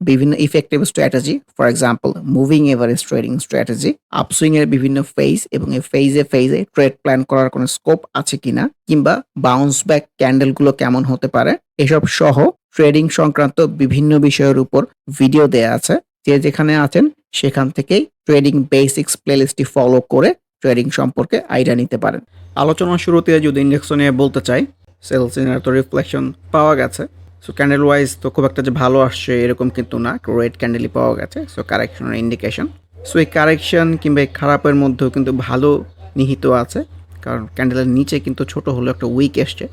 বিভিন্ন effective strategy for example moving average trading strategy upswing এর বিভিন্ন ফেজ এবং এই ফেজে ফেজে ট্রেড প্ল্যান করার কোনো স্কোপ আছে কিনা, কিংবা বাউন্স ব্যাক ক্যান্ডেলগুলো কেমন হতে পারে, এসব সহ ট্রেডিং সংক্রান্ত বিভিন্ন বিষয়ের উপর ভিডিও দেয়া আছে। যে যেখানে আছেন, সেখান থেকেই ট্রেডিং বেসিক্স প্লেলিস্টটি ফলো করে ট্রেডিং সম্পর্কে আইডিয়া নিতে পারেন। আলোচনার শুরুতে যদি ইন্ডেক্স নিয়ে বলতে চাই সেলস তো রিফ্লেকশন পাওয়া গেছে। সো ক্যান্ডেল ওয়াইজ তো খুব একটা যে ভালো আসছে এরকম কিন্তু না। রেড ক্যান্ডেলই পাওয়া গেছে। সো কারেকশনের ইন্ডিকেশন সো এই কারেকশন কিংবা এই খারাপের মধ্যেও কিন্তু ভালো নিহিত আছে। কারণ ক্যান্ডেলের নিচে কিন্তু ছোট হলো একটা উইক এসছে।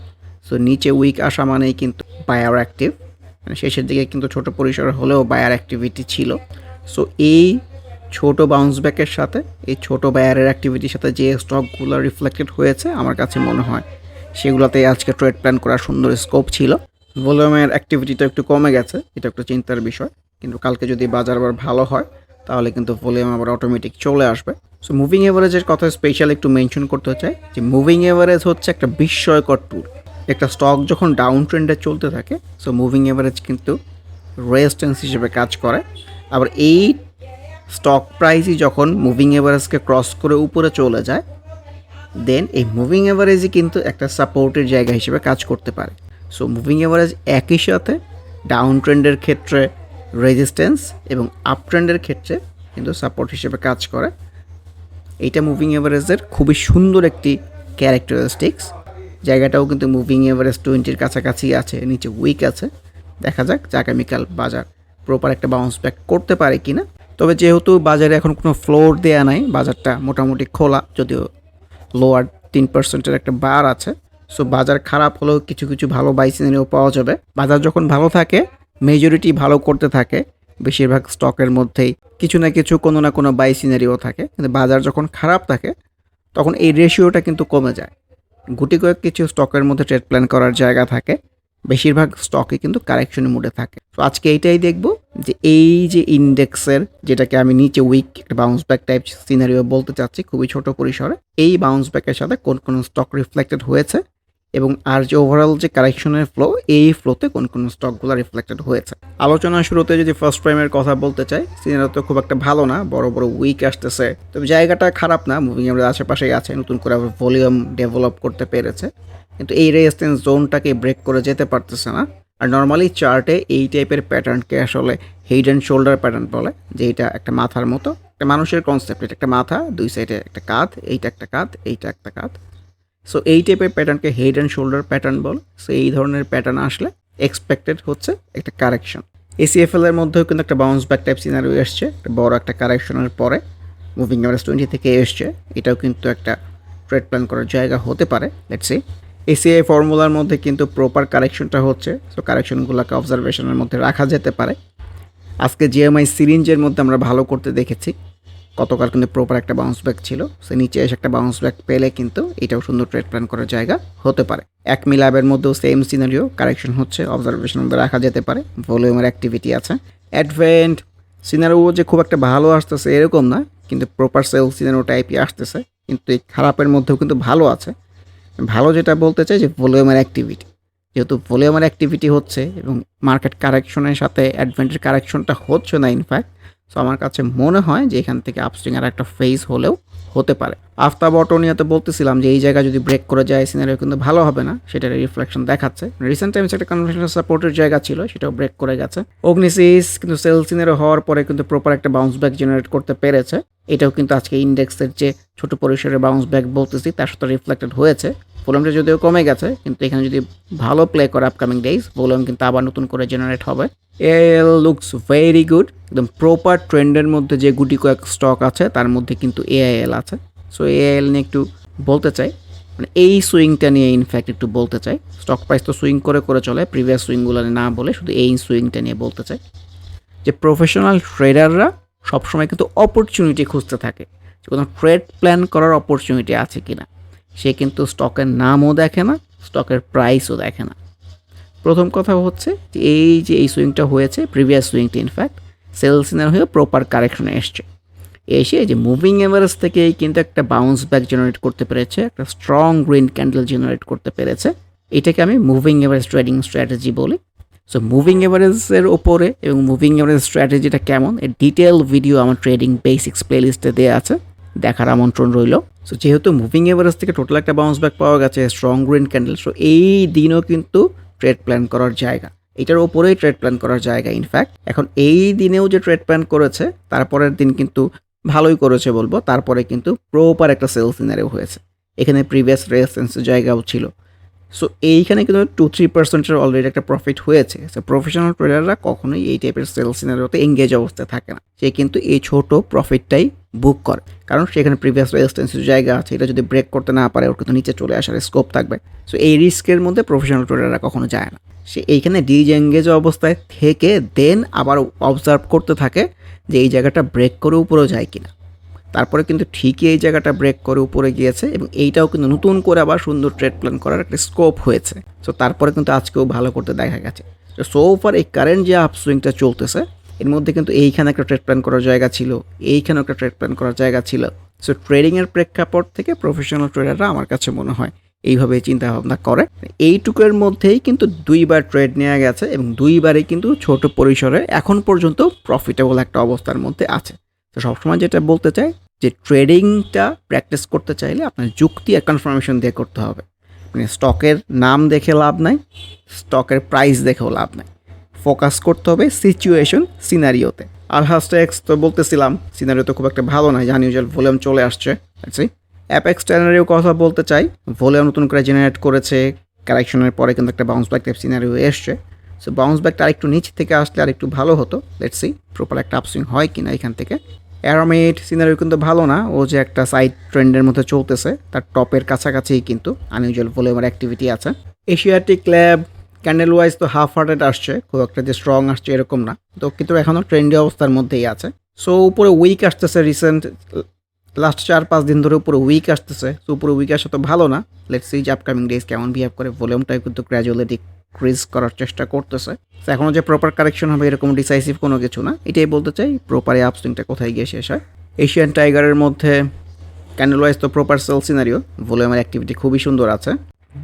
সো নিচে উইক আসা মানেই কিন্তু বায়ার অ্যাক্টিভ মানে শেষের দিকে কিন্তু ছোট পরিসরে হলেও বায়ার অ্যাক্টিভিটি ছিল। সো এই ছোট বাউন্স ব্যাকের সাথে, এই ছোট বায়ারের অ্যাক্টিভিটির সাথে যে স্টকগুলো রিফ্লেক্টেড হয়েছে, আমার কাছে মনে হয় সেগুলোতে আজকে ট্রেড প্ল্যান করার সুন্দর স্কোপ ছিল। ভলিউমের অ্যাক্টিভিটিটা একটু কমে গেছে, এটা একটু চিন্তার বিষয়। কিন্তু কালকে যদি বাজার আবার ভালো হয়, তাহলে কিন্তু ভলিউম আবার অটোমেটিক চলে আসবে। সো মুভিং এভারেজের কথা স্পেশাল একটু মেনশন করতে চাই, যে মুভিং এভারেজ হচ্ছে একটা বিস্ময়কর ট্যুর একটা স্টক যখন ডাউন ট্রেন্ডে চলতে থাকে সো মুভিং এভারেজ কিন্তু রেজিস্ট্যান্স হিসেবে কাজ করে। আবার এই স্টক প্রাইসই যখন মুভিং এভারেজকে ক্রস করে উপরে চলে যায় দেন এই মুভিং এভারেজই কিন্তু একটা সাপোর্টের জায়গা হিসেবে কাজ করতে পারে। সো মুভিং এভারেজ একই সাথে ডাউন ট্রেন্ডের ক্ষেত্রে রেজিস্ট্যান্স এবং আপ ট্রেন্ডের ক্ষেত্রে কিন্তু সাপোর্ট হিসেবে কাজ করে। এইটা মুভিং এভারেজের খুবই সুন্দর একটি ক্যারেক্টারিস্টিক্স জায়গাটাও কিন্তু মুভিং এভারেজ টোয়েন্টির কাছাকাছি আছে, নিচে উইক আছে। দেখা যাক যে আগামীকাল বাজার প্রপার একটা বাউন্স ব্যাক করতে পারে কি না তবে যেহেতু বাজারে এখন কোনো ফ্লোর দেয়া নাই, বাজারটা মোটামুটি খোলা, যদিও লোয়ার তিন পার্সেন্টের একটা বার আছে। সো বাজার খারাপ হলেও কিছু কিছু ভালো বাই সিনারিও পাওয়া যাবে। বাজার যখন ভালো থাকে মেজরিটি ভালো করতে থাকে, বেশিরভাগ স্টকের মধ্যেই। কিছু না কিছু কোনো না কোনো বাই সিনারিও থাকে। কিন্তু বাজার যখন খারাপ থাকে, তখন এই রেশিওটা কিন্তু কমে যায়। গুটি কয়েক কিছু স্টকের মধ্যে ট্রেড প্ল্যান করার জায়গা থাকে, বেশিরভাগ স্টকে কিন্তু কারেকশনের মুডে থাকে। তো আজকে এইটাই দেখব যে এই যে ইন্ডেক্সের যেটাকে আমি নিচে উইক একটা বাউন্স ব্যাক টাইপ সিনারিও বলতে চাচ্ছি, খুবই ছোট পরিসরে, এই বাউন্স ব্যাকের সাথে কোন কোন স্টক রিফ্লেক্টেড হয়েছে এবং আর যে ওভারঅল যে কারেকশনের ফ্লো এই ফ্লোতে কোন কোন স্টকগুলো রিফ্লেক্টেড হয়েছে। আলোচনার শুরুতে যদি ফার্স্ট প্রাইমের কথা বলতে চাই সিনারিও তো খুব একটা ভালো না, বড় বড় উইক আসতেছে। তবে জায়গাটা খারাপ না মুভিং এর আশেপাশেই আছে, নতুন করে ভলিউম ডেভেলপ করতে পেরেছে। কিন্তু এই রেজিস্ট্যান্স জোনটাকে ব্রেক করে যেতে পারতেছে না। আর নর্মালি চার্টে এই টাইপের প্যাটার্নকে আসলে হেড অ্যান্ড শোল্ডার প্যাটার্ন বলে, যে এটা একটা মাথার মতো। একটা মানুষের কনসেপ্ট এটা একটা মাথা, দুই সাইডে একটা কাঁধ, এইটা একটা কাঁধ, এইটা একটা কাঁধ। সো এই টাইপের প্যাটার্নকে হেড অ্যান্ড শোল্ডার প্যাটার্ন বলে। সো এই ধরনের প্যাটার্ন আসলে এক্সপেক্টেড হচ্ছে একটা কারেকশন এসিএফএল এর মধ্যেও কিন্তু একটা বাউন্স ব্যাক টাইপ সিনারিও এসছে। বড় একটা কারেকশনের পরে মুভিং এভারেজ টোয়েন্টি থেকে এসছে। এটাও কিন্তু একটা ট্রেড প্ল্যান করার জায়গা হতে পারে। লেটস সি এসিআই ফর্মুলার মধ্যে কিন্তু প্রপার কারেকশনটা হচ্ছে। সো কারেকশনগুলোকে অবজারভেশনের মধ্যে রাখা যেতে পারে। আজকে জিএমআই সিরিঞ্জের মধ্যে আমরা ভালো করতে দেখেছি। গতকাল কিন্তু প্রপার একটা বাউন্স ব্যাক ছিল। সে নিচে এসে একটা বাউন্স ব্যাক পেলে কিন্তু এটাও সুন্দর ট্রেড প্ল্যান করার জায়গা হতে পারে। এক মিলাবের মধ্যেও সেম সিনারিও কারেকশন হচ্ছে অবজারভেশন মধ্যে রাখা যেতে পারে ভলিউমের অ্যাক্টিভিটি আছে। অ্যাডভেন্ট সিনারিও যে খুব একটা ভালো আসতেছে এরকম না, কিন্তু প্রপার সেল সিনারিও টাইপই আসতেছে, কিন্তু এই খারাপের মধ্যেও কিন্তু ভালো আছে। ভালো যেটা বলতে চাই যে ভলিউমের অ্যাক্টিভিটি যেহেতু ভলিউমের অ্যাক্টিভিটি হচ্ছে এবং মার্কেট কারেকশনের সাথে অ্যাডভেন্টের কারেকশনটা হচ্ছে না ইনফ্যাক্ট সো আমার কাছে মনে হয় যে এখান থেকে আপস্ট্রিং আর একটা ফেজ হলেও হতে পারে। আফতাব অটো নিয়ে তো বলতেছিলাম যে এই জায়গা যদি ব্রেক করে যায় সিনারিও কিন্তু ভালো হবে না। সেটার রিফ্লেকশন দেখাচ্ছে। রিসেন্ট টাইমস একটা কনভেনশনাল সাপোর্টের জায়গা ছিল, সেটাও ব্রেক করে গেছে। অগ্নিসিস কিন্তু সেল সিনারিও হওয়ার পরে কিন্তু প্রপার একটা বাউন্স ব্যাক জেনারেট করতে পেরেছে। এটাও কিন্তু আজকে ইন্ডেক্সের যে ছোট পরিসরের বাউন্স ব্যাক বলতেছি, তার সাথে রিফ্লেক্টেড হয়েছে। ভলিউমটা যদিও কমে গেছে, কিন্তু এখানে যদি ভালো প্লে করে আপকামিং ডেজ ভলিউম কিন্তু আবার নতুন করে জেনারেট হবে। এল লুকস ভেরি গুড একদম প্রপার ট্রেন্ডের মধ্যে যে গুটি কয়েক স্টক আছে, তার মধ্যে কিন্তু এআইএল আছে। সো এআইএল নিয়ে একটু বলতে চাই মানে এই সুইংটা নিয়ে ইনফ্যাক্ট একটু বলতে চাই। স্টক প্রাইস তো সুইং করে করে চলে প্রিভিয়াস সুইংগুলো না বলে শুধু এই সুইংটা নিয়ে বলতে চাই। যে প্রফেশনাল ট্রেডাররা সবসময় কিন্তু অপরচুনিটি খুঁজতে থাকে কোনো ট্রেড প্ল্যান করার অপরচুনিটি আছে কিনা। সে কিন্তু স্টকের নামও দেখে না, স্টকের প্রাইসও দেখে না। প্রথম কথা হচ্ছে এই যে এই সুইংটা হয়েছে, প্রিভিয়াস সুইংটি ইনফ্যাক্ট সেলসিনার হয়ে প্রপার কারেকশনে এসছে। এসে যে মুভিং এভারেজ থেকেই কিন্তু একটা বাউন্স ব্যাক জেনারেট করতে পেরেছে, একটা স্ট্রং গ্রিন ক্যান্ডেল জেনারেট করতে পেরেছে। এটাকে আমি মুভিং এভারেজ ট্রেডিং স্ট্র্যাটেজি বলি। সো মুভিং এভারেজের ওপরে এবং মুভিং এভারেজ স্ট্র্যাটেজিটা কেমন, এর ডিটেল ভিডিও আমার ট্রেডিং বেসিক্স প্লেলিস্টে দেওয়া আছে। দেখার আমন্ত্রণ রইল। সো যেহেতু মুভিং এভারেজ থেকে টোটাল একটা বাউন্স ব্যাক পাওয়া গেছে স্ট্রং গ্রিন ক্যান্ডেল সো এই দিনও কিন্তু ট্রেড প্ল্যান করার জায়গা। এটার ওপরেই ট্রেড প্ল্যান করার জায়গা ইনফ্যাক্ট এখন এই দিনেও যে ট্রেড প্ল্যান করেছে, তারপরের দিন কিন্তু ভালোই করেছে বলব। তারপরে কিন্তু প্রপার একটা সেল সিনারিও হয়েছে। এখানে প্রিভিয়াস রেসেন্সের জায়গাও ছিল। সো এইখানে কিন্তু টু থ্রি পার্সেন্টের অলরেডি একটা প্রফিট হয়েছে। সো প্রফেশনাল ট্রেডাররা কখনোই এই টাইপের সেল সিনারিওতে এঙ্গেজ অবস্থায় থাকে না। সে কিন্তু এই ছোট প্রফিটটাই বুক করে। কারণ সেখানে প্রিভিয়াস রেজিস্ট্যান্সের জায়গা আছে। এটা যদি ব্রেক করতে না পারে, ওর কিন্তু নিচে চলে আসার স্কোপ থাকবে। সো এই রিস্কের মধ্যে প্রফেশনাল ট্রেডাররা কখনো যায় না। সে এইখানে ডিজ এঙ্গেজ অবস্থায় থেকে দেন আবার অবজার্ভ করতে থাকে যে এই জায়গাটা ব্রেক করে উপরেও যায় কিনা। তারপরে কিন্তু ঠিকই এই জায়গাটা ব্রেক করে উপরে গিয়েছে এবং এইটাও কিন্তু নতুন করে আবার সুন্দর ট্রেড প্ল্যান করার একটা স্কোপ হয়েছে। সো তারপরে কিন্তু আজকেও ভালো করতে দেখা গেছে। তো সো ফার এই কারেন্ট যে আপসুইংটা চলতেছে, এর মধ্যে কিন্তু এইখানে একটা ট্রেড প্ল্যান করার জায়গা ছিল এইখানে একটা ট্রেড প্ল্যান করার জায়গা ছিল। সো ট্রেডিংয়ের প্রেক্ষাপট থেকে প্রফেশনাল ট্রেডাররা আমার কাছে মনে হয় এইভাবে চিন্তা ভাবনা করে। এইটুকুর মধ্যেই কিন্তু দুইবার ট্রেড নেওয়া গেছে এবং দুইবারই কিন্তু ছোট পরিসরে এখন পর্যন্ত প্রফিটেবল একটা অবস্থার মধ্যে আছে। তো সবসময় যেটা বলতে চাই যে ট্রেডিংটা প্র্যাকটিস করতে চাইলে আপনার যুক্তি আর কনফার্মেশন দিয়ে করতে হবে। মানে স্টকের নাম দেখে লাভ নাই, স্টকের প্রাইস দেখেও লাভ নাই। ফোকাস করতে হবে সিচুয়েশন সিনারিওতে আর হাস্টেক্স তো বলতেছিলাম সিনারিও তো খুব একটা ভালো নয় যে ভলিউম চলে আসছে। অ্যাপেক্স ট্যানারিও কথা বলতে চাই ভলিউম নতুন করে জেনারেট করেছে কারেকশনের পরে কিন্তু একটা বাউন্স ব্যাক টাইপ সিনারিও এসছে। সো বাউন্স ব্যাকটা আরেকটু নিচ থেকে আসলে আর একটু ভালো হতো। লেটস প্রপার একটা আপসুইং হয় কিনা এখান থেকে। অ্যারোমেড সিনারিও কিন্তু ভালো না। ও যে একটা সাইড ট্রেন্ডের মধ্যে চলতেছে, তার টপের কাছাকাছি কিন্তু আনইউজুয়াল ভলিউমের অ্যাক্টিভিটি আছে। এশিয়াটিক ল্যাব ক্যান্ডেল ওয়াইজ তো হাফ হার্টেড আসছে, খুব একটা যে স্ট্রং আসছে এরকম না। তো কিন্তু এখনও ট্রেন্ডি অবস্থার মধ্যেই আছে। সো উপরে উইক আসতেছে রিসেন্ট লাস্ট চার পাঁচ দিন ধরে উপরে উইক আসতেছে। তো উপরে উইক আসা তো ভালো না। লেটস সি আপকামিং ডেজ কেমন বিহেভ করে। ভলিউমটাই কিন্তু গ্র্যাজুয়ালি ডিক্রিজ করার চেষ্টা করতেছে। এখনও যে প্রপার কারেকশন হবে এরকম ডিসাইসিভ কোনো কিছু না। এটাই বলতে চাই প্রপার এই আপসুইংটা কোথায় গিয়ে শেষ হয়? এশিয়ান টাইগারের মধ্যে ক্যান্ডেল ওয়াইজ তো প্রপার সেল সিনারিও ভলিউমের অ্যাক্টিভিটি খুবই সুন্দর আছে।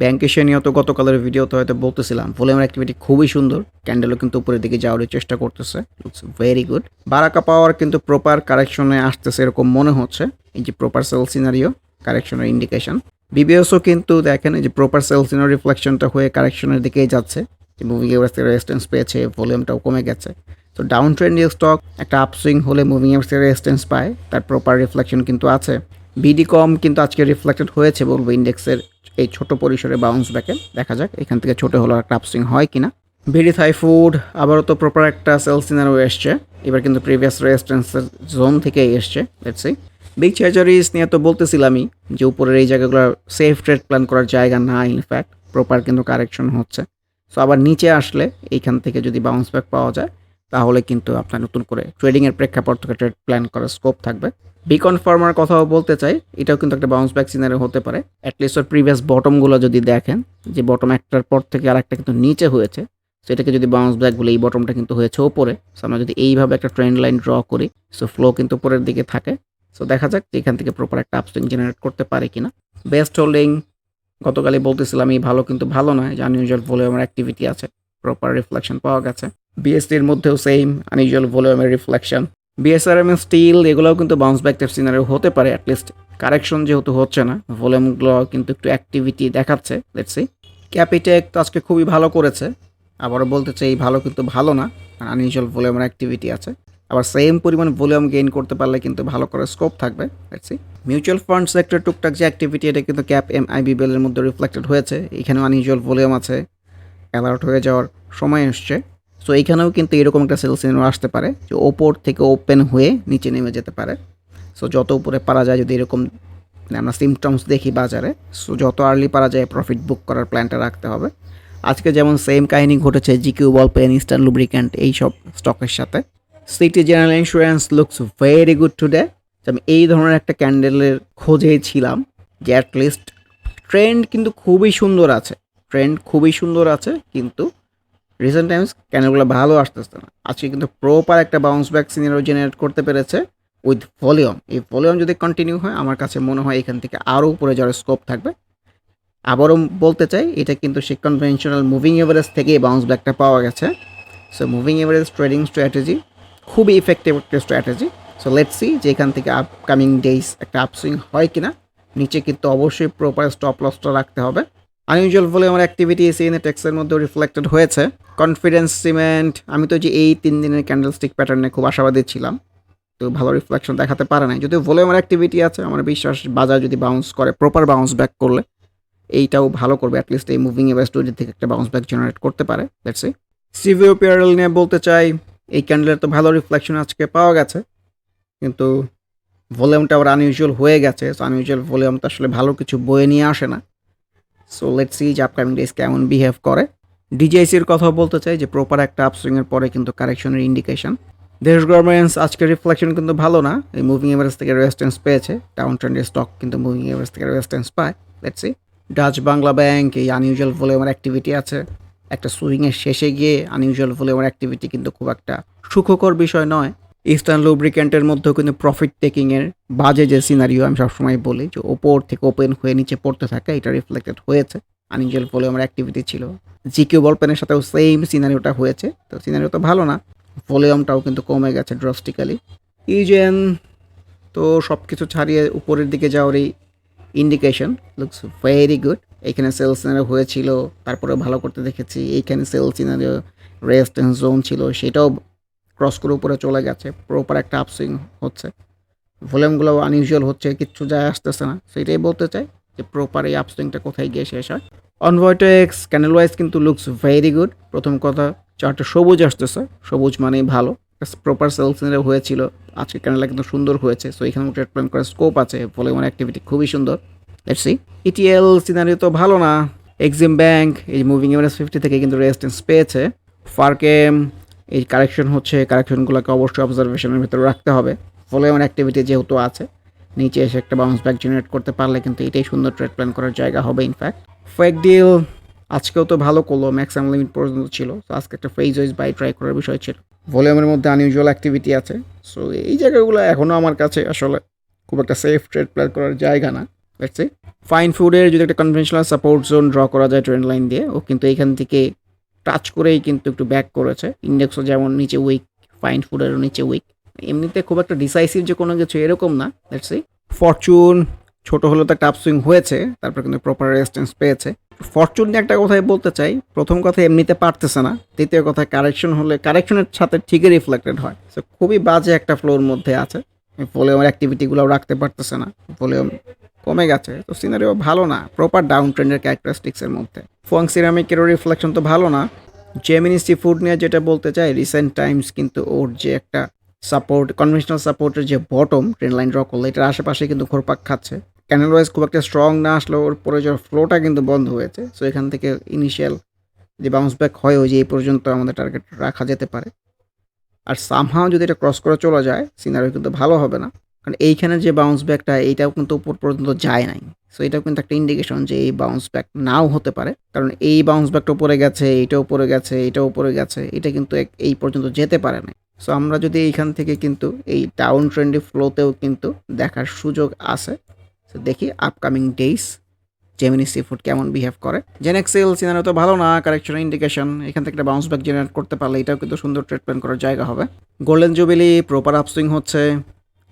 ব্যাংক এশিয়া নিয়েও তো গতকালের ভিডিওতে হয়তো বলতেছিলাম ভলিউমের অ্যাক্টিভিটি খুবই সুন্দর। ক্যান্ডেলও কিন্তু উপরের দিকে যাওয়ার চেষ্টা করতেছে looks very good Baraka power কিন্তু প্রপার কারেকশনে আসতেছে এরকম মনে হচ্ছে, এই যে প্রপার সেল সিনারিও কারেকশনের ইন্ডিকেশন বিবিএসও কিন্তু দেখেন যে প্রপার সেল সিনারি রিফ্লেকশনটা হয়ে কারেকশনের দিকেই যাচ্ছে। যে মুভিং এভারেজ থেকে রেজিস্ট্যান্স পেয়েছে ভলিউমটাও কমে গেছে। তো ডাউন ট্রেন্ডিং স্টক একটা আপসুইং হলে মুভিং এভারেজ থেকে রেজিস্ট্যান্স পায়, তার প্রপার রিফ্লেকশন কিন্তু আছে। বিডি কম কিন্তু আজকে রিফ্লেক্টেড হয়েছে বলব ইন্ডেক্সের এই ছোট পরিসরে বাউন্স ব্যাকে দেখা যাক, এখান থেকে ছোট হলো একটা আপসুইং হয় কিনা। বিডি থাই ফুড আবারও তো প্রপার একটা সেল সিনারও এসছে। এবার কিন্তু প্রিভিয়াস রেজিস্ট্যান্সের জোন থেকেই এসছে লেটস বিগ চার্জারিজ নিয়ে তো বলতেছিলামই যে উপরের এই জায়গাগুলো সেফ ট্রেড প্ল্যান করার জায়গা না ইনফ্যাক্ট প্রপার কিন্তু কারেকশন হচ্ছে। সো আবার নিচে আসলে এইখান থেকে যদি বাউন্স ব্যাক পাওয়া যায়, তাহলে কিন্তু আপনার নতুন করে ট্রেডিংয়ের প্রেক্ষাপট থেকে ট্রেড প্ল্যান করার স্কোপ থাকবে। বিকন ফার্মার কথাও বলতে চাই, এটাও কিন্তু একটা বাউন্স ব্যাক সিনারি হতে পারে। অ্যাটলিস্ট ওর প্রিভিয়াস বটমগুলো যদি দেখেন, যে বটম একটার পর থেকে আরেকটা কিন্তু নিচে হয়েছে সেটাকে যদি বাউন্স ব্যাক বলে এই বটমটা কিন্তু হয়েছে ওপরে সো আমরা যদি এইভাবে একটা ট্রেন্ড লাইন ড্র করি সো ফ্লো কিন্তু উপরের দিকে থাকে। সো দেখা যাক এখান থেকে প্রপার একটা আপসুইং জেনারেট করতে পারে কিনা। বেস্ট হোল্ডিং গতকালই বলতেছিলাম এই ভালো কিন্তু ভালো নয়, যে আনইউজুয়াল ভলিউমের অ্যাক্টিভিটি আছে প্রপার রিফ্লেকশন পাওয়া গেছে। বিএসটির মধ্যেও সেম আনইউজুয়াল ভলিউমের রিফ্লেকশন বিএসআরএম স্টিল এগুলোও কিন্তু বাউন্স ব্যাক টাইপ সিনারিও হতে পারে অ্যাটলিস্ট কারেকশন যেহেতু হচ্ছে না ভলিউমগুলো কিন্তু একটু অ্যাক্টিভিটি দেখাচ্ছে লেটস সি ক্যাপিটেক তো আজকে খুবই ভালো করেছে, আবারও বলতে চাই ভালো কিন্তু ভালো না আনইউজুয়াল ভলিউমের অ্যাক্টিভিটি আছে। আবার সেম পরিমাণ ভলিউম গেইন করতে পারলে কিন্তু ভালো করে স্কোপ থাকবে। সি মিউচুয়াল ফান্ড সেক্টর টুকটাক যে অ্যাক্টিভিটি এটা কিন্তু ক্যাপ এম এর মধ্যে রিফ্লেক্টেড হয়েছে। এখানেও আনইউজুয়াল ভলিউম আছে। অ্যালার্ট হয়ে যাওয়ার সময় এসছে সো এইখানেও কিন্তু এরকম একটা সেলস সিনেমা আসতে পারে যে ওপর থেকে ওপেন হয়ে নিচে নেমে যেতে পারে। সো যত উপরে পারা যায়, যদি এরকম মানে আমরা সিমটমস দেখি বাজারে সো যত আর্লি পারা যায় প্রফিট বুক করার প্ল্যানটা রাখতে হবে। আজকে যেমন সেম কাহিনী ঘটেছে GQ ball pen Eastern lubricant এইসব স্টকের সাথে। City General Insurance looks very good today আমি এই ধরনের একটা ক্যান্ডেলের খোঁজেই ছিলাম যে অ্যাটলিস্ট ট্রেন্ড কিন্তু খুবই সুন্দর আছে। ট্রেন্ড খুবই সুন্দর আছে, কিন্তু রিসেন্ট টাইমস ক্যান্ডেলগুলো ভালো আসতেছে না। আজকে কিন্তু প্রপার একটা বাউন্স ব্যাক সিনারিও জেনারেট করতে পেরেছে উইথ ভলিউম এই ভলিউম যদি কন্টিনিউ হয়, আমার কাছে মনে হয় এখান থেকে আরও উপরে যাওয়ার স্কোপ থাকবে। আবারও বলতে চাই, এটা কিন্তু সেই কনভেনশনাল মুভিং এভারেজ থেকেই বাউন্স ব্যাকটা পাওয়া গেছে। So moving average trading strategy খুবই ইফেক্টিভ একটা স্ট্র্যাটেজি সো লেটস সি যে এখান থেকে আপকামিং ডেইস একটা আপসুইং হয় কিনা। নিচে কিন্তু অবশ্যই প্রপার স্টপ লসটা রাখতে হবে। আনইউজুয়াল ভলিউমের অ্যাক্টিভিটি সিএনএ টেক্সের মধ্যে রিফ্লেক্টেড হয়েছে। কনফিডেন্স সিমেন্ট আমি তো যে এই তিন দিনের ক্যান্ডেল স্টিক প্যাটার্নে খুব আশাবাদী ছিলাম। তো ভালো রিফ্লেকশন দেখাতে পারে নাই। যদিও ভলিউমের অ্যাক্টিভিটি আছে, আমার বিশ্বাস বাজার যদি বাউন্স করে প্রপার বাউন্স ব্যাক করলে এইটাও ভালো করবে। অ্যাটলিস্ট এই মুভিং এভার স্টোরি থেকে একটা বাউন্স ব্যাক জেনারেট করতে পারে। লেটস সি সিভিও পিয়ারেল নিয়ে বলতে চাই এই ক্যান্ডেলের তো ভালো রিফ্লেকশন আজকে পাওয়া গেছে। কিন্তু ভলিউমটা আবার আনইউজুয়াল হয়ে গেছে। সো আনইউজুয়াল তো আসলে ভালো কিছু বয়ে নিয়ে আসে না। সো লেটস সি যে আপকামিং ডেজ কেমন বিহেভ করে। ডিজিআইসির কথা বলতে চাই যে প্রপার একটা আপসুইংয়ের পরে কিন্তু কারেকশনের ইন্ডিকেশন দেশ গভর্নমেন্টস আজকের রিফ্লেকশন কিন্তু ভালো না। এই মুভিং এভারেজ থেকে রেজিস্ট্যান্স পেয়েছে। ডাউন ট্রেন্ডের স্টক কিন্তু মুভিং এভারেজ থেকে রেজিস্ট্যান্স পায়। Let's see Dutch Bangla bank এই আনইউজুয়াল ভলিউমের অ্যাক্টিভিটি আছে। একটা সুইংয়ের শেষে গিয়ে আনইউজুয়াল ভলিউমের অ্যাক্টিভিটি কিন্তু খুব একটা সুখকর বিষয় নয়। ইস্টার্ন লুব্রিক্যান্টের মধ্যেও কিন্তু প্রফিট টেকিংয়ের বাজে যে সিনারিও আমি সবসময় বলি যে ওপর থেকে ওপেন হয়ে নিচে পড়তে থাকে, এটা রিফ্লেক্টেড হয়েছে। আনইউজুয়াল ভলিউমের অ্যাক্টিভিটি ছিল। জি জিকিউ বলপেনের সাথেও সেম সিনারিওটা হয়েছে, তো সিনারিও তো ভালো না। ভলিউমটাও কিন্তু কমে গেছে ড্রস্টিক্যালি ইউজেন তো সব কিছু ছাড়িয়ে উপরের দিকে যাওয়ারই ইন্ডিকেশন লুকস ভেরি গুড এখানে সেল সিনারিও হয়েছিল তারপরে ভালো করতে দেখেছি। এইখানে সেল সিনারিও রেজিস্ট্যান্স জোন ছিল, সেটাও ক্রস করে উপরে চলে গেছে প্রপার একটা আপসুইং হচ্ছে। ভলিউমগুলো আনইউজুয়াল হচ্ছে, কিচ্ছু যায় আসতেছে না। সেটাই বলতে চাই যে প্রপার এই আপসুইংটা কোথায় গিয়ে শেষ হয়। অনভয়টো এক্স ক্যানেল ওয়াইজ কিন্তু লুকস ভেরি গুড প্রথম কথা চারটা সবুজ আসতেছে। সবুজ মানেই ভালো। প্রপার সেলস হয়েছিল। আজকে ক্যানেলটা কিন্তু সুন্দর হয়েছে। সো এখানে ট্রেড প্ল্যান করার স্কোপ আছে। ভলিউমের অ্যাক্টিভিটি খুবই সুন্দর। লেটস সি ইটিএল সিনারিও তো ভালো না। এক্সিম ব্যাংক এই মুভিং এভারেজ ফিফটি থেকে কিন্তু রেজিস্ট্যান্স পেয়েছে ফার্কেম এই কারেকশন হচ্ছে কারেকশনগুলোকে অবশ্যই অবজারভেশনের ভিতরে রাখতে হবে। ভলিউমের অ্যাক্টিভিটি যেহেতু আছে, নিচে এসে একটা বাউন্স ব্যাক জেনারেট করতে পারলে কিন্তু এটাই সুন্দর ট্রেড প্ল্যান করার জায়গা হবে ইনফ্যাক্ট ফেক ডিল আজকেও তো ভালো করল ম্যাক্সিমাম লিমিট পর্যন্ত ছিল। তো আজকে একটা ফেজ ওয়াইজ বাই ট্রাই করার বিষয় ছিল। ভলিউমের মধ্যে আনইউজুয়াল অ্যাক্টিভিটি আছে। সো এই জায়গাগুলো এখনও আমার কাছে আসলে খুব একটা সেফ ট্রেড প্ল্যান করার জায়গা না। দেখছি ফাইন ফুডের যদি একটা কনভেনশনাল সাপোর্ট জোন ড্র করা যায় ট্রেন্ড লাইন দিয়ে, ও কিন্তু এখান থেকে টাচ করেই কিন্তু একটু ব্যাক করেছে। ইন্ডেক্সও যেমন নিচে উইক ফাইন ফুডেরও নিচে উইক এমনিতে খুব একটা ডিসাইসিভ যে কোনো কিছু এরকম না। দেখছি ফরচুন ছোট হলেও তো একটা আপসুইং হয়েছে, তারপর কিন্তু প্রপার রেজিস্ট্যান্স পেয়েছে। ফরচুন নিয়ে একটা কথাই বলতে চাই, প্রথম কথা এমনিতে পারতেছে না, দ্বিতীয় কথা কারেকশন হলে কারেকশনের সাথে ঠিকই রিফ্লেক্টেড হয়। সো খুবই বাজে একটা ফ্লোর মধ্যে আছে। ভলিউমের অ্যাক্টিভিটিগুলোও রাখতে পারতেছে না। ভলিউম কমে গেছে। তো সিনারিও ভালো না প্রপার ডাউন ট্রেন্ডের ক্যারেক্টারিস্টিক্সের মধ্যে। ফোয়াং সিরামিকেরও রিফ্লেকশন তো ভালো না। জেমিনি সি ফুড নিয়ে যেটা বলতে চাই রিসেন্ট টাইমস কিন্তু ওর যে একটা সাপোর্ট কনভেনশনাল সাপোর্টের যে বটম ট্রেন লাইন ড্র করল এটার আশেপাশে কিন্তু ঘোরপাক খাচ্ছে। ক্যানেল ওয়াইজ খুব একটা স্ট্রং না আসলেও ওর পরে যাওয়ার ফ্লোটা কিন্তু বন্ধ হয়েছে। সো এখান থেকে ইনিশিয়াল যে বাউন্স ব্যাক হয়, ওই যে এই পর্যন্ত আমাদের টার্গেট রাখা যেতে পারে। আর সামহাও যদি এটা ক্রস করে চলে যায় সিনারিও কিন্তু ভালো হবে না। কারণ এইখানে যে বাউন্স ব্যাকটা এইটাও কিন্তু উপর পর্যন্ত যায় নাই। সো এটাও কিন্তু একটা ইন্ডিকেশন যে এই বাউন্স ব্যাক নাও হতে পারে। কারণ এই বাউন্স ব্যাকটা উপরে গেছে এটা উপরে গেছে এটা উপরে গেছে, এটা কিন্তু এই পর্যন্ত যেতে পারে না সো আমরা যদি এইখান থেকে কিন্তু এই ডাউন ট্রেন্ডি ফ্লোতেও কিন্তু দেখার সুযোগ আছে তো দেখি upcoming days Gemini sea food কেমন বিহেভ করে। জেনেক্সেল সিনারিও তো ভালো না কারেকশন ইন্ডিকেশন এখান থেকে একটা বাউন্স ব্যাক জেনারেট করতে পারলে এটাও কিন্তু সুন্দর ট্রিটমেন্ট করার জায়গা হবে। গোল্ডেন জুবিলি প্রপার আপসুইং হচ্ছে।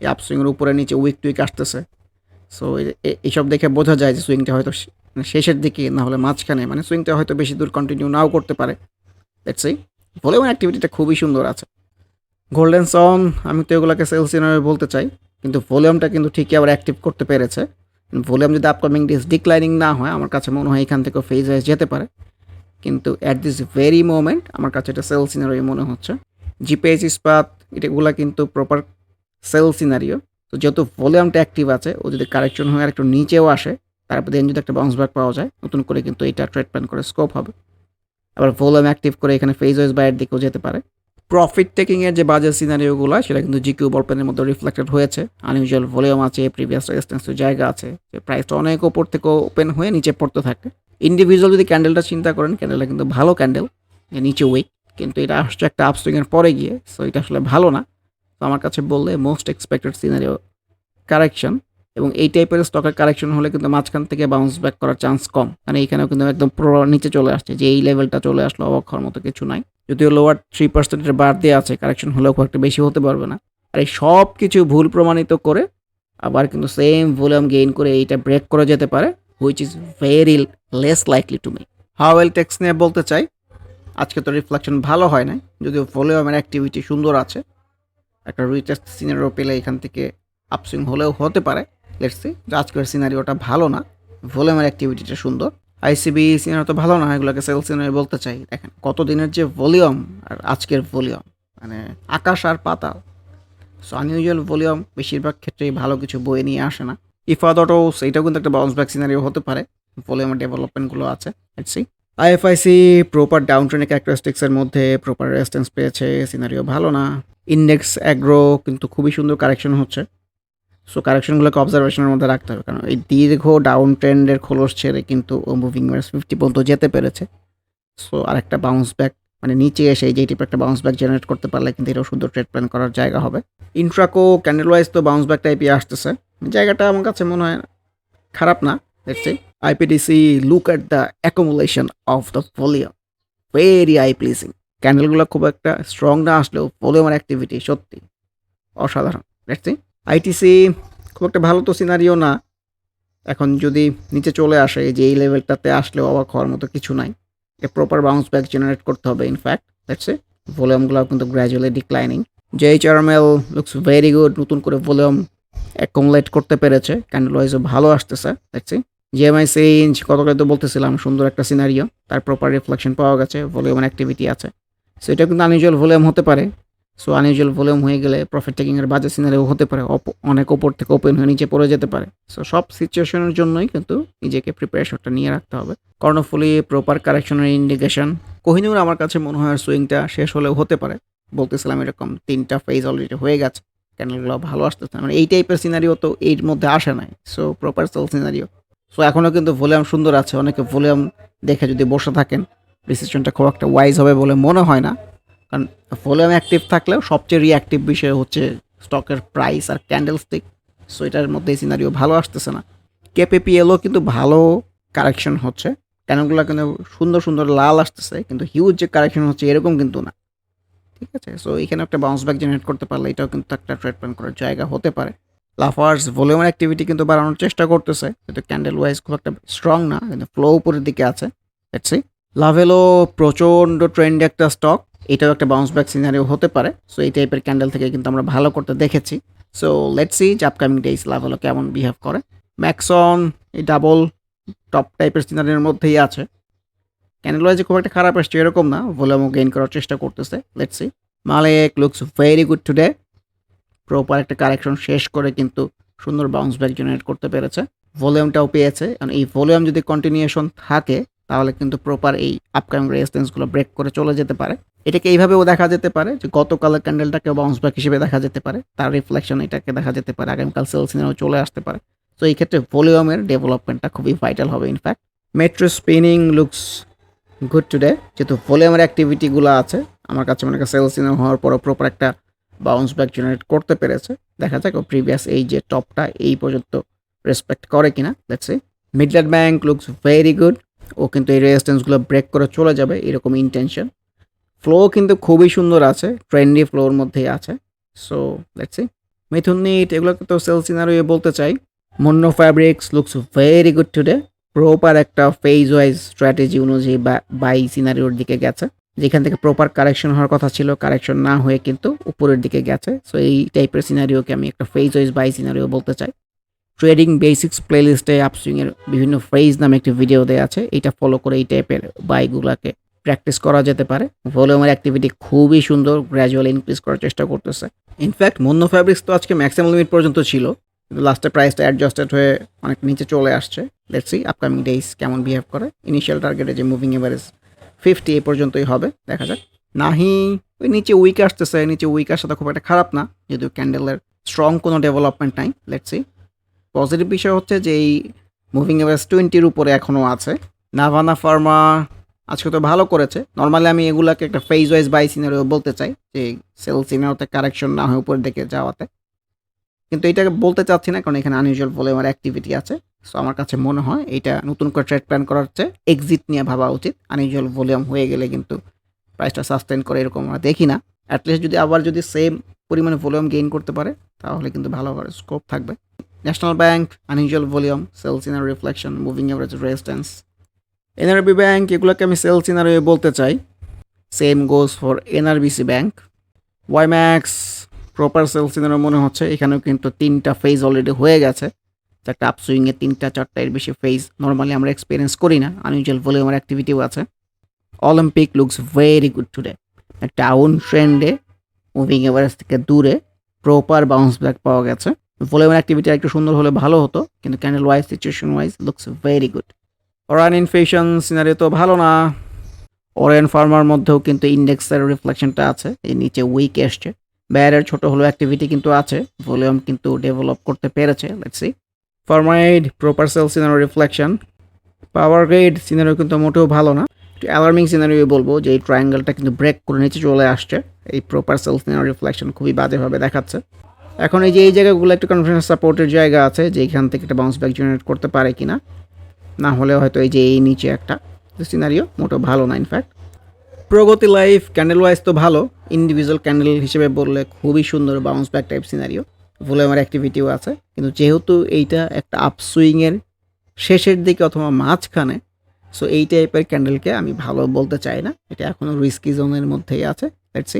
এই আপসুইংয়ের উপরে নিচে উইক টুইক আসতেছে। সো এইসব দেখে বোঝা যায় যে সুইংটা হয়তো মানে শেষের দিকে না হলে মাঝখানে মানে সুইংটা হয়তো বেশি দূর কন্টিনিউ নাও করতে পারে। লেটস সি ভলিউম অ্যাক্টিভিটিটা খুবই সুন্দর আছে। গোল্ডেন সন আমি তো এগুলোকে সেলস বলতে চাই, কিন্তু ভলিউমটা কিন্তু ঠিকই আবার অ্যাক্টিভ করতে পেরেছে। ভলিউম যদি আপকামিং ডেজ ডিক্লাইনিং না হয়, আমার কাছে মনে হয় এখান থেকেও ফেজ হয়ে যেতে পারে। কিন্তু অ্যাট দিস ভেরি মোমেন্ট আমার কাছে এটা সেল সিনারিও মনে হচ্ছে। জিপিএস ইস্পাত এটাগুলো কিন্তু প্রপার সেল সিনারিও। তো যেহেতু ভলিউমটা অ্যাক্টিভ আছে, ও যদি কারেকশন হয়ে একটু নিচেও আসে, তারপর দেন যদি একটা বাউন্স ব্যাক পাওয়া যায়, নতুন করে কিন্তু এটা ট্রিটমেন্ট করে স্কোপ হবে। আবার ভলিউম অ্যাক্টিভ করে এখানে ফেজ ওয়েজ বাইরের দিকেও যেতে পারে। প্রফিট টেকিংয়ের যে বাজার সিনারিওগুলো সেটা কিন্তু জিকিউ বলপেনের মধ্যে রিফ্লেক্টেড হয়েছে। আনইউজুয়াল ভলিউম আছে প্রিভিয়াস রেজিস্ট্যান্সের জায়গা আছে প্রাইসটা অনেক ওপর থেকে ওপেন হয়ে নিচে পড়তে থাকে। ইন্ডিভিজুয়াল যদি ক্যান্ডেলটা চিন্তা করেন ক্যান্ডেলটা কিন্তু ভালো ক্যান্ডেল নিচে উইক কিন্তু এটা আসছে একটা আপসুইংয়ের পরে গিয়ে সো এটা আসলে ভালো না। তো আমার কাছে বললে মোস্ট এক্সপেক্টেড সিনারিও কারেকশন এবং এই টাইপের স্টকের কারেকশন হলে কিন্তু মাঝখান থেকে বাউন্স ব্যাক করার চান্স কম। মানে এখানেও কিন্তু একদম পুরো নিচে চলে আসছে, যে এই লেভেলটা চলে আসলো অবাক হওয়ার মতো কিছু নাই। যদিও লোয়ার থ্রি পার্সেন্টের বার দিয়ে আছে কারেকশন হলেও খুব একটা বেশি হতে পারবে না। আর এই সব কিছু ভুল প্রমাণিত করে আবার কিন্তু সেম ভলিউম গেইন করে এইটা ব্রেক করে যেতে পারে which is very less likely to me হাওয়েল টেক্স নিয়ে বলতে চাই, আজকে তো রিফ্লেকশন ভালো হয় না যদিও ভলিউমের অ্যাক্টিভিটি সুন্দর আছে। একটা রিটেস্ট সিনারিও পেলে এখান থেকে আপসুইং হলেও হতে পারে। লেটসি আজকের সিনারিওটা ভালো না ভলিউমের অ্যাক্টিভিটিটা সুন্দর। আইসিবি সিনারিও তো ভালো না, এগুলোকে সেল সিনারি বলতে চাই। দেখেন কত দিনের যে ভলিউম আর আজকের ভলিউম মানে আকাশ আর পাতাল। সো আনইউজুয়াল ভলিউম বেশিরভাগ ক্ষেত্রেই ভালো কিছু বয়ে নিয়ে আসে না। ইফাদটোস এটাও কিন্তু একটা বাউন্স ব্যাক সিনারিও হতে পারে। ভলিউমের ডেভেলপমেন্টগুলো আছে লেটসি আইএফআইসি প্রপার ডাউন ট্রেনের ক্যারেক্টারিস্টিক্সের মধ্যে প্রপার রেস্টেন্স পেয়েছে সিনারিও ভালো না। ইন্ডেক্স অ্যাগ্রো কিন্তু খুবই সুন্দর কারেকশন হচ্ছে। সো কারেকশনগুলোকে অবজারভেশনের মধ্যে রাখতে হবে, কারণ এই দীর্ঘ ডাউন ট্রেন্ডের খোলস ছেড়ে কিন্তু ও মুভিং ম্যাচ ফিফটি পর্যন্ত যেতে পেরেছে। সো আরেকটা বাউন্স ব্যাক মানে নিচে এসে এই যে টাইপের একটা বাউন্স ব্যাক জেনারেট করতে পারলে কিন্তু এটাও সুন্দর ট্রেড প্ল্যান করার জায়গা হবে। ইন্ট্রাকো ক্যান্ডেল ওয়াইজ তো বাউন্স ব্যাক টাইপই আসতেছে। জায়গাটা আমার কাছে মনে হয় খারাপ না দেখছি IPDC look at the accumulation of the volume very eye pleasing ক্যান্ডেলগুলো খুব একটা স্ট্রং না আসলেও ভলিউমের অ্যাক্টিভিটি সত্যি। অসাধারণ। দেখছি আইটিসি খুব একটা ভালো তো সিনারিও না। এখন যদি নিচে চলে আসে যে এই লেভেলটাতে আসলেও অবাক হওয়ার মতো কিছু নাই। A proper bounce back generate করতে হবে ইনফ্যাক্ট দেখছে ভলিউমগুলো কিন্তু গ্র্যাজুয়ালি ডিক্লাইনিং যে H RML looks very good নতুন করে ভলিউম অ্যাকোমোলেট করতে পেরেছে। ক্যান্ডেল ওয়াইজও ভালো আসতেছে। দেখছি জিএমআই সেঞ্জ গতকাল তো বলতেছিলাম, সুন্দর একটা সিনারিও তার প্রপার রিফ্লেকশন পাওয়া গেছে ভলিউম অ্যাক্টিভিটি আছে। সো এটা কিন্তু আনইউজুয়াল ভলিউম হতে পারে। সো আনইউজুয়াল ভলিউম হয়ে গেলে প্রফিট টেকিংয়ের বাজে সিনারিও হতে পারে। অনেক ওপর থেকে ওপেন হয়ে নিচে পড়ে যেতে পারে। সো সব সিচুয়েশনের জন্যই কিন্তু নিজেকে প্রিপারেশনটা নিয়ে রাখতে হবে। কর্ণফুলি প্রপার কারেকশনের ইন্ডিকেশন কোহিনুর আমার কাছে মনে হয় সুইংটা শেষ হলেও হতে পারে। বলতেছিলাম এরকম তিনটা ফেজ অলরেডি হয়ে গেছে। ক্যান্ডেলগুলো ভালো আসতেছে মানে এই টাইপের সিনারিও তো এর মধ্যে আসে নাই। So proper sell scenario so এখনও কিন্তু ভলিউম সুন্দর আছে। অনেকে ভলিউম দেখে যদি বসে থাকেন। ডিসিশনটা খুব একটা ওয়াইজ হবে বলে মনে হয় না। কারণ ভলিউম অ্যাক্টিভ থাকলেও সবচেয়ে রিঅ্যাক্টিভ বিষয় হচ্ছে স্টকের প্রাইস আর ক্যান্ডেল স্টিক সো এটার মধ্যে সিনারিও ভালো আসতেছে না। কেপিপিএলও কিন্তু ভালো কারেকশন হচ্ছে। ক্যানেলগুলো কিন্তু সুন্দর সুন্দর লাল আসতেছে। কিন্তু হিউজ যে কারেকশন হচ্ছে এরকম কিন্তু না। ঠিক আছে? সো এখানে একটা বাউন্স ব্যাক জেনারেট করতে পারলে এটাও কিন্তু একটা ট্রিটমেন্ট করার জায়গা হতে পারে। লাফার্স ভলিউমের অ্যাক্টিভিটি কিন্তু বাড়ানোর চেষ্টা করতেছে। কিন্তু ক্যান্ডেল ওয়াইজ খুব একটা স্ট্রং না। কিন্তু ফ্লো উপরের দিকে আছে। দেখছি লাভেলো প্রচণ্ড ট্রেন্ড একটা স্টক এটাও একটা বাউন্স ব্যাক সিনারিও হতে পারে। সো এই টাইপের ক্যান্ডেল থেকে কিন্তু আমরা ভালো করতে দেখেছি। সো লেটস সি যে আপকামিং ডেইস লাভেলো কেমন বিহেভ করে। ম্যাক্সন এই ডাবল টপ টাইপের সিনারির মধ্যেই আছে। ক্যান্ডেল ওয়াইজ খুব একটা খারাপ আসছে, এরকম না। ভলিউমও গেইন করার চেষ্টা করতেছে। Let's see Malek looks very good today proper একটা কারেকশন শেষ করে কিন্তু সুন্দর বাউন্স ব্যাক জেনারেট করতে পেরেছে। ভলিউমটাও পেয়েছে। কারণ এই ভলিউম যদি কন্টিনিউশন থাকে তাহলে কিন্তু প্রপার এই আপকামিং রেজিস্ট্যান্সগুলো ব্রেক করে চলে যেতে পারে। এটাকে এইভাবেও দেখা যেতে পারে যে গতকালের ক্যান্ডেলটাকে বাউন্স ব্যাক হিসেবে দেখা যেতে পারে, তার রিফ্লেকশন এটাকে দেখা যেতে পারে, আগামীকাল সেলসিনেও চলে আসতে পারে। তো এই ক্ষেত্রে ভলিউমের ডেভেলপমেন্টটা খুবই ভাইটাল হবে in fact Metro Spinning looks good today যেহেতু ভলিউমের অ্যাক্টিভিটিগুলো আছে, আমার কাছে মনে হয় সেলসিনে হওয়ার পরও প্রপার একটা বাউন্স ব্যাক জেনারেট করতে পেরেছে। দেখা যাক ও প্রিভিয়াস এই যে টপটা এই পর্যন্ত রেসপেক্ট করে কিনা দেখছি Midland bank looks very good ও কিন্তু এই রেজিস্ট্যান্সগুলো ব্রেক করে চলে যাবে, এরকম ইন্টেনশন ফ্লো কিন্তু খুবই সুন্দর আছে ট্রেন্ডি ফ্লোর মধ্যেই আছে। সো লেটস মিথুন নিট এগুলোকে তো সেল সিনারো বলতে চাই। মন্য fabrics looks very good today proper একটা ফেজ ওয়াইজ স্ট্র্যাটেজি অনুযায়ী বাই সিনারিওর দিকে গেছে। যেখান থেকে প্রপার কারেকশন হওয়ার কথা ছিল কারেকশন না হয়ে কিন্তু উপরের দিকে গেছে। সো এই টাইপের সিনারিওকে আমি একটা ফেজ ওয়াইজ বাই সিনারিও বলতে চাই। ট্রেডিং বেসিক্স প্লেলিস্টে আপসুইংয়ের বিভিন্ন ফ্রেজ নামে একটি ভিডিও দেওয়া আছে। এটা ফলো করে এই টাইপের বাইগুলাকে প্র্যাকটিস করা যেতে পারে। ভলিউমের অ্যাক্টিভিটি খুবই সুন্দর গ্র্যাজুয়াল ইনক্রিজ করার চেষ্টা করতেছে। ইনফ্যাক্ট মন্য ফ্যাব্রিক্স তো আজকে ম্যাক্সিমাম লিমিট পর্যন্ত ছিল। কিন্তু লাস্টে প্রাইসটা অ্যাডজাস্টেড হয়ে অনেক নিচে চলে আসছে। লেটস আপকামিং ডেইস কেমন বিহেভ করে। ইনিশিয়াল টার্গেটে যে মুভিং এভারেজ ফিফটি এ পর্যন্তই হবে, দেখা যাক। নাহি, ওই নিচে উইক আসতেছে। নিচে উইক আসাটা খুব একটা খারাপ না, যদিও ক্যান্ডেলের স্ট্রং কোনো ডেভেলপমেন্ট নাই। লেটস পজিটিভ বিষয় হচ্ছে যে এই মুভিং এভারেজ টোয়েন্টির উপরে এখনও আছে। নাভানা ফার্মা আজকে তো ভালো করেছে। নর্মালি আমি এগুলাকে একটা ফেজ ওয়াইজ বাই সিনারিও বলতে চাই, যে সেল সিনারিওতে কারেকশন না হয়ে উপরের দিকে যাওয়াতে। কিন্তু এটাকে বলতে চাচ্ছি না, কারণ এখানে আনইউজুয়াল ভলিউমের অ্যাক্টিভিটি আছে। সো আমার কাছে মনে হয় এটা নতুন করে ট্রেড প্ল্যান করার চেয়ে এক্সিট নিয়ে ভাবা উচিত। আনইউজুয়াল ভলিউম হয়ে গেলে কিন্তু প্রাইসটা সাস্টেন করে এরকম আমরা দেখি না। অ্যাটলিস্ট যদি আবার যদি সেম পরিমাণে ভলিউম গেইন করতে পারে, তাহলে কিন্তু ভালো স্কোপ থাকবে। National bank unusual volume sell scenario reflection moving average resistance NRB bank এগুলোকে আমি সেলস ইনার বলতে চাই। Same goes for NRBC bank WiMAX proper sell ইনারও মনে হচ্ছে, এখানেও কিন্তু তিনটা ফেজ অলরেডি হয়ে গেছে। একটা আপসুইংয়ে তিনটা, চারটা এর বেশি ফেজ নর্মালি আমরা এক্সপিরিয়েন্স করি না আনইউজুয়াল ভলিউমের অ্যাক্টিভিটিও আছে। Olympic looks very good today down ট্রেন্ডে মুভিং এভারেজ থেকে দূরে প্রপার বাউন্স ব্যাক পাওয়া গেছে। ভলিউমের অ্যাক্টিভিটি একটু সুন্দর হলে ভালো হতো, কিন্তু candle wise situation wise looks very good ওরান ইনফেশন সিনারি তো ভালো না। ওরেন ফার্মার মধ্যেও কিন্তু ইন্ডেক্সের রিফ্লেকশনটা আছে, এই নিচে উইক এসছে। ব্যারের ছোট হলো অ্যাক্টিভিটি কিন্তু আছে ভলিউম কিন্তু ডেভেলপ করতে পেরেছে let's see ফার্মাইড proper sell scenario reflection power grid scenario কিন্তু মোটেও ভালো না। একটু অ্যালার্মিং সিনারিও বলব যে এই ট্রায়াঙ্গেলটা কিন্তু ব্রেক করে নিচে চলে আসছে। এই প্রপার সেল সিনারো রিফ্লেকশন খুবই বাজেভাবে দেখাচ্ছে। এখন এই যে এই জায়গাগুলো একটু কনফিডেন্স সাপোর্টের জায়গা আছে, যে এখান থেকে একটা বাউন্স ব্যাক জেনারেট করতে পারে কিনা, না না হলে হয়তো এই যে এই নিচে একটা সিনারিও মোটেও ভালো না in fact Pragati life candle wise তো ভালো ইন্ডিভিজুয়াল ক্যান্ডেল হিসেবে বললে খুবই সুন্দর বাউন্স ব্যাক টাইপ সিনারিও ভলিউমের অ্যাক্টিভিটিও আছে, কিন্তু যেহেতু এইটা একটা আপসুইংয়ের শেষের দিকে অথবা মাঝখানে সো এই টাইপের ক্যান্ডেলকে আমি ভালো বলতে চাই না, এটা এখনও রিস্কি জোনের মধ্যেই আছে let's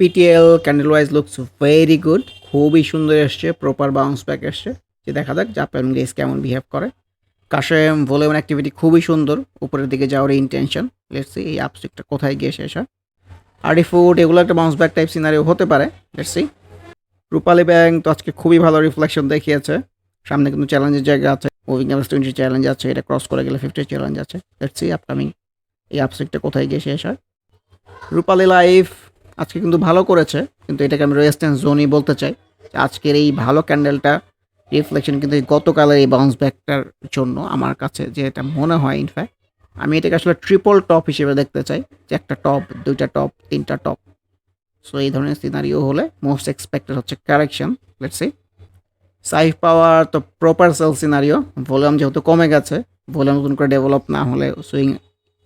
PTL candle wise looks very good খুবই সুন্দর এসছে প্রপার বাউন্স ব্যাক এসছে। যে দেখা যাক জাপান গেস কেমন বিহেভ করে। কাশেম ভলিউম অ্যাক্টিভিটি খুবই সুন্দর, উপরের দিকে যাওয়ার ইন্টেনশন লেটস এই আপস্টিকটা কোথায় গিয়ে শেষ হয়। আর্টি ফুড এগুলো একটা বাউন্স ব্যাক টাইপ সিনারিও হতে পারে। লেটস রূপালী ব্যাংক তো আজকে খুবই ভালো রিফ্লেকশন দেখিয়েছে। সামনে কিন্তু চ্যালেঞ্জের জায়গা আছে। মুভিং অ্যাভারেজ টোয়েন্টি চ্যালেঞ্জ আছে, এটা ক্রস করে গেলে ফিফটি চ্যালেঞ্জ আছে। লেটস আপকামিং এই আপস্টিকটা কোথায় গিয়ে শেষ হয়। রূপালী লাইফ আজকে কিন্তু ভালো করেছে, কিন্তু এটাকে আমি রেজিস্ট্যান্স জোনই বলতে চাই। আজকের এই ভালো ক্যান্ডেলটা রিফ্লেকশন কিন্তু গতকালের এই বাউন্স ব্যাকটার জন্য আমার কাছে যে এটা মনে হয় ইনফ্যাক্ট আমি এটাকে আসলে ট্রিপল টপ হিসেবে দেখতে চাই, যে একটা টপ দুইটা টপ তিনটা টপ সো এই ধরনের সিনারিও হলে মোস্ট এক্সপেক্টেড হচ্ছে correction let's see Saif power তো প্রপার সেল সিনারিও ভলিউম যেহেতু কমে গেছে ভলিউম নতুন করে ডেভেলপ না হলে সুইং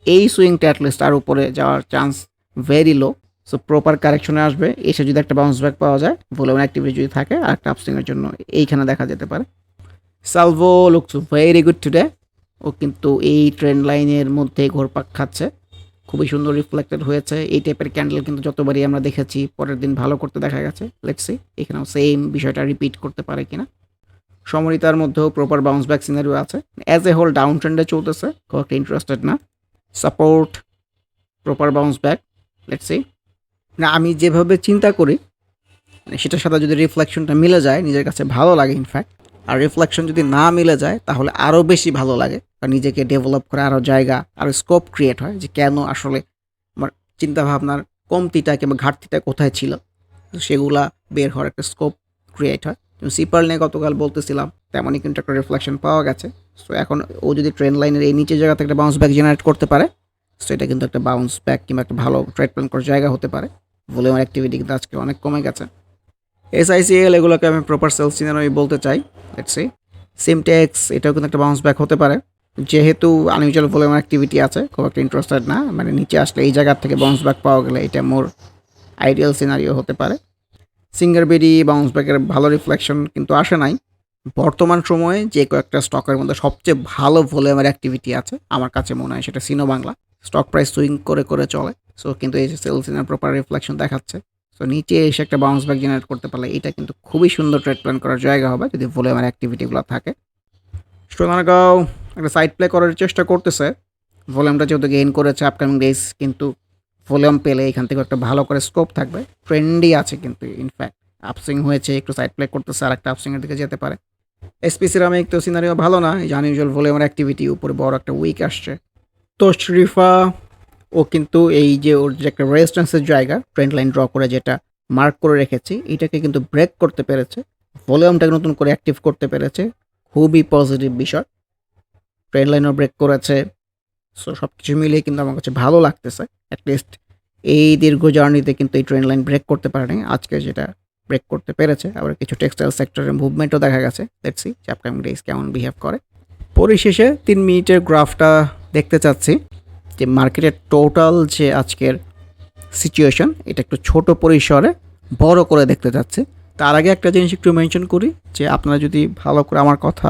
এই সুইংটা অ্যাটলিস্ট তার উপরে যাওয়ার chance very low so proper কারেকশনে আসবে। এসে যদি একটা বাউন্স ব্যাক পাওয়া যায় ভলিউম অ্যাক্টিভিটি যদি থাকে আর একটা আপসুইংয়ের জন্য, এইখানে দেখা যেতে পারে। Salvo looks very good today ও কিন্তু এই ট্রেন্ড লাইনের মধ্যে ঘোরপাক খাচ্ছে। খুবই সুন্দর রিফ্লেক্টেড হয়েছে। এই টাইপের ক্যান্ডেল কিন্তু যতবারই আমরা দেখেছি, পরের দিন ভালো করতে দেখা গেছে। লেটসি এখানেও সেম বিষয়টা রিপিট করতে পারে কিনা। সমরিতার মধ্যেও প্রপার বাউন্স ব্যাক সিনারিও আছে। অ্যাজ এ হোল ডাউন ট্রেন্ডে চলতেছে। খুব একটা ইন্টারেস্টেড না। Support proper bounce back let's see না, আমি যেভাবে চিন্তা করি মানে সেটার সাথে যদি রিফ্লেকশনটা মিলে যায়, নিজের কাছে ভালো লাগে ইনফ্যাক্ট আর রিফ্লেকশন যদি না মিলে যায়, তাহলে আরও বেশি ভালো লাগে। আর নিজেকে ডেভেলপ করে আরও জায়গা আরও স্কোপ ক্রিয়েট হয় যে কেন আসলে আমার চিন্তাভাবনার কমতিটা কিংবা ঘাটতিটা কোথায় ছিল। তো সেগুলা বের হওয়ার একটা স্কোপ ক্রিয়েট হয়। যেমন সিপার নিয়ে গতকাল বলতেছিলাম, তেমনই কিন্তু একটা রিফ্লেকশন পাওয়া গেছে। সো এখন ও যদি ট্রেন লাইনের এই নিচের জায়গা থেকে একটা বাউন্স ব্যাক জেনারেট করতে পারে সো এটা কিন্তু একটা বাউন্স ব্যাক কিংবা একটা ভালো ট্রেড প্ল্যান করার জায়গা হতে পারে। ভলিউম অ্যাক্টিভিটি কিন্তু আজকে অনেক কমে গেছে। এসআইসিএল এগুলোকে আমি প্রপার সেলস সিনারি বলতে চাই লেটস সি সিমটেক্স এটাও কিন্তু একটা বাউন্স ব্যাক হতে পারে। যেহেতু আনইউজুয়াল ভলিউম অ্যাক্টিভিটি আছে, খুব একটা ইন্টারেস্টেড না মানে নিচে আসলে এই জায়গার থেকে বাউন্স ব্যাক পাওয়া গেলে এটা মোর আইডিয়াল সিনারিও হতে পারে। সিঙ্গার বেডি বাউন্স ব্যাকের ভালো রিফ্লেকশন কিন্তু আসে নাই। বর্তমান সময়ে যে কয়েকটা স্টকের মধ্যে সবচেয়ে ভালো ভলিউমের অ্যাক্টিভিটি আছে, আমার কাছে মনে হয় সেটা Sino Bangla stock price swing করে করে চলে। সো কিন্তু এই যে সেলস ইনের প্রপার রিফ্লেকশন দেখাচ্ছে। সো নিচে এসে একটা বাউন্স ব্যাক জেনারেট করতে পারলে এটা কিন্তু খুবই সুন্দর ট্রেড প্ল্যান করার জায়গা হবে যদি ভলিউমের অ্যাক্টিভিটিগুলো থাকে। সোনারগাঁও একটা সাইড প্লে করার চেষ্টা করতেছে। ভলিউমটা যেহেতু গেইন করেছে আপকামিং ডেজ কিন্তু ভলিউম পেলে এখান থেকে একটা ভালো করে স্কোপ থাকবে। ট্রেন্ডই আছে কিন্তু ইনফ্যাক্ট আপসুইং হয়েছে, একটু সাইড প্লে করতেছে আর একটা আপসুইংয়ের দিকে যেতে পারে। এসপি সিরামিক তো সিনারিও ভালো না এই আনইউজুয়াল ভলিউমের অ্যাক্টিভিটি উপরে বড় একটা উইক আসছে। তো শরীফা ও কিন্তু এই যে ওর যে একটা রেজিস্ট্যান্সের জায়গা ট্রেন্ড লাইন ড্র করে যেটা মার্ক করে রেখেছি, এটাকে কিন্তু ব্রেক করতে পেরেছে ভলিউমটাকে নতুন করে অ্যাক্টিভ করতে পেরেছে, খুবই পজিটিভ বিষয়। ট্রেন লাইনও ব্রেক করেছে সো সব কিছু মিলিয়ে কিন্তু আমার কাছে ভালো লাগতেছে অ্যাটলিস্ট এই দীর্ঘ জার্নিতে কিন্তু এই ট্রেন লাইন ব্রেক করতে পারেনি, আজকে যেটা ব্রেক করতে পেরেছে, আবার কিছু টেক্সটাইল সেক্টরের মুভমেন্টও দেখা গেছে দেখছি যে আপকামিং ডেজ কেমন বিহেভ করে। পরিশেষে তিন মিনিটের গ্রাফটা দেখতে চাচ্ছি। যে মার্কেটের টোটাল যে আজকের সিচুয়েশন এটা একটু ছোট পরিসরে বড় করে দেখতে যাচ্ছে। তার আগে একটা জিনিস একটু মেনশন করি, যে আপনারা যদি ভালো করে আমার কথা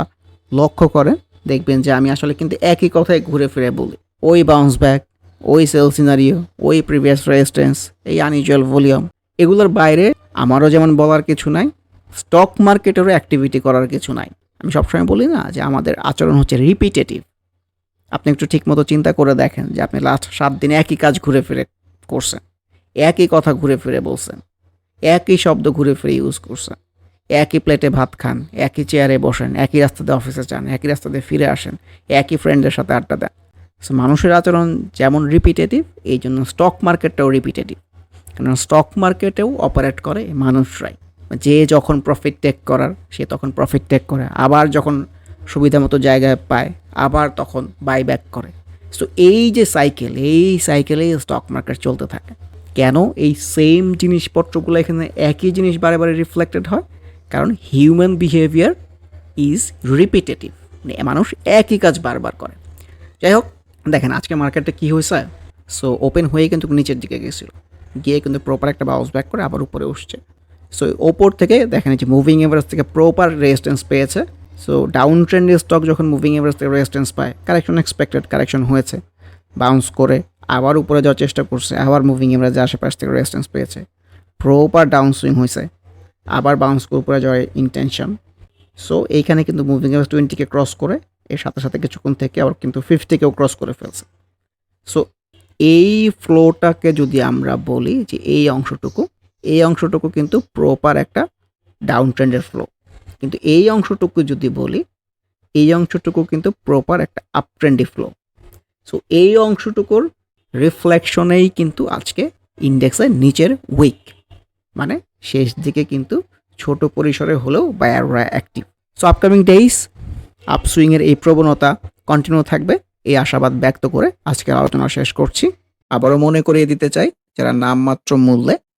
লক্ষ্য করেন, দেখবেন যে আমি আসলে কিন্তু একই কথাই ঘুরে ফিরে বলি। ওই বাউন্স ব্যাক ওই সেল সিনারিও ওই প্রিভিয়াস রেজিস্ট্যান্স এই আনইউজুয়াল ভলিউম এগুলোর বাইরে আমারও যেমন বলার কিছু নাই স্টক মার্কেটেরও অ্যাক্টিভিটি করার কিছু নাই। আমি সবসময় বলি না যে আমাদের আচরণ হচ্ছে রিপিটেটিভ আপনি একটু ঠিকমতো চিন্তা করে দেখেন যে আপনি লাস্ট সাত দিনে একই কাজ ঘুরে ফিরে করছেন। একই কথা ঘুরে ফিরে বলছেন। একই শব্দ ঘুরে ফিরে ইউজ করছেন। একই প্লেটে ভাত খান, একই চেয়ারে বসেন, একই রাস্তাতে অফিসে যান, একই রাস্তাতে ফিরে আসেন, একই ফ্রেন্ডের সাথে আড্ডা দেন। সো মানুষের আচরণ যেমন রিপিটেটিভ এই জন্য স্টক মার্কেটটাও রিপিটেটিভ কারণ স্টক মার্কেটেও অপারেট করে মানুষরাই। যে যখন প্রফিট টেক করার, সে তখন প্রফিট টেক করে। আবার যখন সুবিধা মতো জায়গায় পায়, আবার তখন বাই ব্যাক করে। সো এই যে সাইকেল এই সাইকেলেই স্টক মার্কেট চলতে থাকে। কেন? এই সেম জিনিসপত্রগুলো এখানে একই জিনিস বারে বারে রিফ্লেক্টেড হয়, কারণ হিউম্যান বিহেভিয়ার ইজ রিপিটেটিভ মানে মানুষ একই কাজ বারবার করে। যাই হোক, দেখেন আজকে মার্কেটে কী হয়েছে? সো ওপেন হয়ে কিন্তু নিচের দিকে গেছিল। গিয়ে কিন্তু প্রপার একটা বাউন্স ব্যাক করে আবার উপরে উঠছে। সো ওপর থেকে দেখেন যে মুভিং এভারেজ থেকে প্রপার রেজিস্ট্যান্স পেয়েছে। সো ডাউন ট্রেন্ডের স্টক যখন মুভিং এভারেজ থেকে রেজিস্ট্যান্স পায় কারেকশন এক্সপেক্টেড কারেকশন হয়েছে বাউন্স করে, আবার উপরে যাওয়ার চেষ্টা করছে, আবার মুভিং এভারেজের আশেপাশ থেকে রেজিস্ট্যান্স পেয়েছে। প্রপার ডাউন সুইং হয়েছে, আবার বাউন্স করে উপরে যাওয়ার ইন্টেনশন সো এইখানে কিন্তু মুভিং এভারেজ টোয়েন্টিকে ক্রস করে, এর সাথে সাথে কিছুক্ষণ থেকে আবার কিন্তু ফিফটিকেও ক্রস করে ফেলছে। সো এই ফ্লোটাকে যদি আমরা বলি যে এই অংশটুকু এই অংশটুকু কিন্তু প্রপার একটা ডাউন ট্রেন্ডের ফ্লো কিন্তু এই অংশটুকু যদি বলি, এই অংশটুকু কিন্তু প্রপার একটা আপ ট্রেন্ডি ফ্লো সো এই অংশটুকুর রিফ্লেকশনেই কিন্তু আজকে ইন্ডেক্সের নিচের উইক মানে শেষ দিকে কিন্তু ছোট পরিসরে হলেও বায়াররা অ্যাক্টিভ সো আপকামিং ডেইস আপসুইংয়ের এই প্রবণতা কন্টিনিউ থাকবে, এই আশাবাদ ব্যক্ত করে আজকের আলোচনা শেষ করছি। আবারও মনে করিয়ে দিতে চাই, যারা নামমাত্র মূল্যে